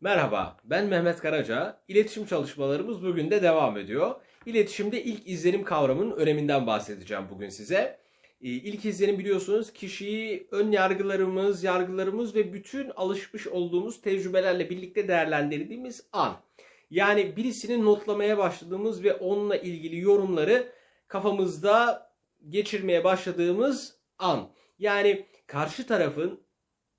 Merhaba, ben Mehmet Karaca. İletişim çalışmalarımız bugün de devam ediyor. İletişimde ilk izlenim kavramının öneminden bahsedeceğim bugün size. Ee, İlk izlenim biliyorsunuz kişiyi ön yargılarımız, yargılarımız ve bütün alışmış olduğumuz tecrübelerle birlikte değerlendirdiğimiz an. Yani birisini notlamaya başladığımız ve onunla ilgili yorumları kafamızda geçirmeye başladığımız an. Yani karşı tarafın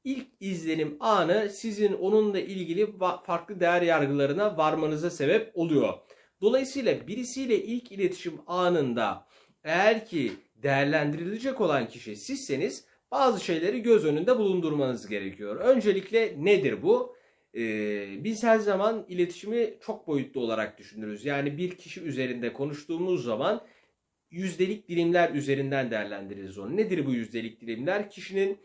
ilk izlenim anı sizin onunla ilgili farklı değer yargılarına varmanıza sebep oluyor. Dolayısıyla birisiyle ilk iletişim anında eğer ki değerlendirilecek olan kişi sizseniz bazı şeyleri göz önünde bulundurmanız gerekiyor. Öncelikle nedir bu? Ee, biz her zaman iletişimi çok boyutlu olarak düşünürüz. Yani bir kişi üzerinde konuştuğumuz zaman yüzdelik dilimler üzerinden değerlendiririz onu. Nedir bu yüzdelik dilimler? Kişinin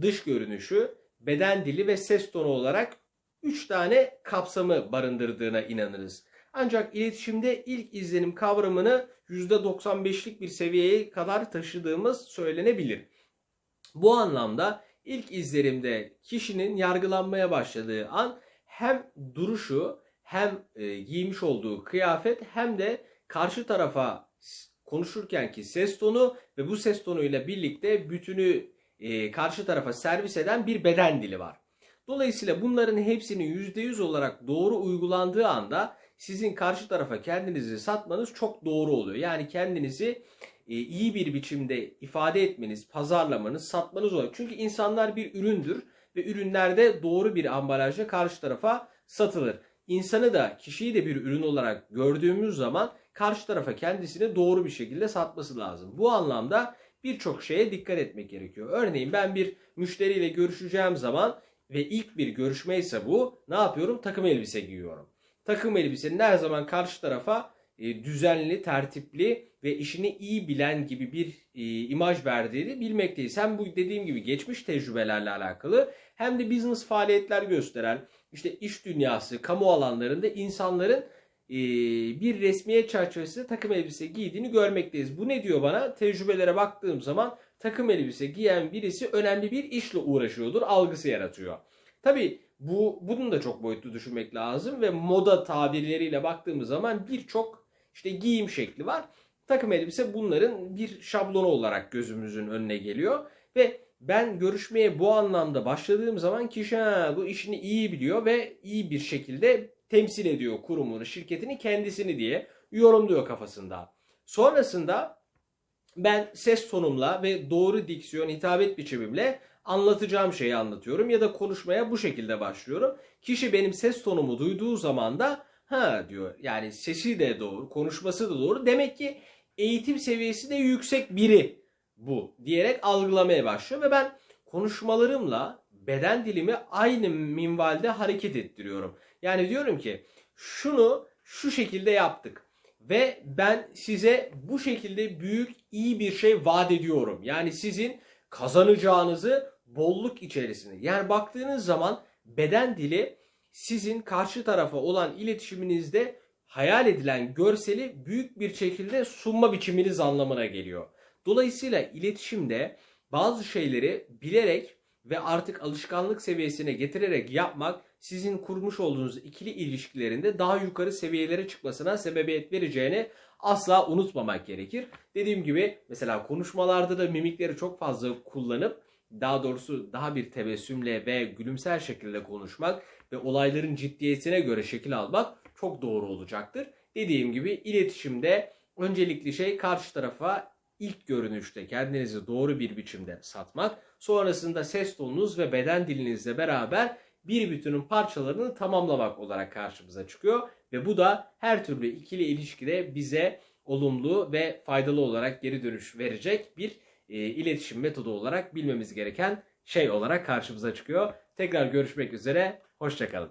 dış görünüşü, beden dili ve ses tonu olarak 3 tane kapsamı barındırdığına inanırız. Ancak iletişimde ilk izlenim kavramını %95'lik bir seviyeye kadar taşıdığımız söylenebilir. Bu anlamda ilk izlerimde kişinin yargılanmaya başladığı an hem duruşu hem e, giymiş olduğu kıyafet hem de karşı tarafa konuşurkenki ses tonu ve bu ses tonuyla birlikte bütünü e, karşı tarafa servis eden bir beden dili var. Dolayısıyla bunların hepsinin %100 olarak doğru uygulandığı anda sizin karşı tarafa kendinizi satmanız çok doğru oluyor. Yani kendinizi e, iyi bir biçimde ifade etmeniz, pazarlamanız, satmanız oluyor. Çünkü insanlar bir üründür ve ürünlerde doğru bir ambalajla karşı tarafa satılır. İnsanı da kişiyi de bir ürün olarak gördüğümüz zaman karşı tarafa kendisini doğru bir şekilde satması lazım. Bu anlamda birçok şeye dikkat etmek gerekiyor. Örneğin ben bir müşteriyle görüşeceğim zaman ve ilk bir görüşme ise bu ne yapıyorum? Takım elbise giyiyorum. Takım elbisenin her zaman karşı tarafa e, düzenli, tertipli ve işini iyi bilen gibi bir e, imaj verdiğini bilmekteyiz. Hem bu dediğim gibi geçmiş tecrübelerle alakalı hem de business faaliyetler gösteren işte iş dünyası, kamu alanlarında insanların bir resmiyet çerçevesinde takım elbise giydiğini görmekteyiz. Bu ne diyor bana? Tecrübelere baktığım zaman takım elbise giyen birisi önemli bir işle uğraşıyordur algısı yaratıyor. Tabi bu bunun da çok boyutlu düşünmek lazım ve moda tabirleriyle baktığımız zaman birçok işte giyim şekli var. Takım elbise bunların bir şablonu olarak gözümüzün önüne geliyor ve ben görüşmeye bu anlamda başladığım zaman kişi ha, bu işini iyi biliyor ve iyi bir şekilde temsil ediyor kurumunu, şirketini, kendisini diye yorumluyor kafasında. Sonrasında ben ses tonumla ve doğru diksiyon hitabet biçimimle anlatacağım şeyi anlatıyorum ya da konuşmaya bu şekilde başlıyorum. Kişi benim ses tonumu duyduğu zaman da ha diyor yani sesi de doğru, konuşması da doğru. Demek ki eğitim seviyesi de yüksek biri bu diyerek algılamaya başlıyor ve ben konuşmalarımla beden dilimi aynı minvalde hareket ettiriyorum. Yani diyorum ki şunu şu şekilde yaptık ve ben size bu şekilde büyük iyi bir şey vaat ediyorum. Yani sizin kazanacağınızı bolluk içerisinde. Yani baktığınız zaman beden dili sizin karşı tarafa olan iletişiminizde hayal edilen görseli büyük bir şekilde sunma biçiminiz anlamına geliyor. Dolayısıyla iletişimde bazı şeyleri bilerek ve artık alışkanlık seviyesine getirerek yapmak sizin kurmuş olduğunuz ikili ilişkilerinde daha yukarı seviyelere çıkmasına sebebiyet vereceğini asla unutmamak gerekir. Dediğim gibi mesela konuşmalarda da mimikleri çok fazla kullanıp daha doğrusu daha bir tebessümle ve gülümser şekilde konuşmak ve olayların ciddiyetine göre şekil almak çok doğru olacaktır. Dediğim gibi iletişimde öncelikli şey karşı tarafa ilk görünüşte kendinizi doğru bir biçimde satmak, sonrasında ses tonunuz ve beden dilinizle beraber bir bütünün parçalarını tamamlamak olarak karşımıza çıkıyor ve bu da her türlü ikili ilişkide bize olumlu ve faydalı olarak geri dönüş verecek bir e, iletişim metodu olarak bilmemiz gereken şey olarak karşımıza çıkıyor. Tekrar görüşmek üzere, hoşçakalın.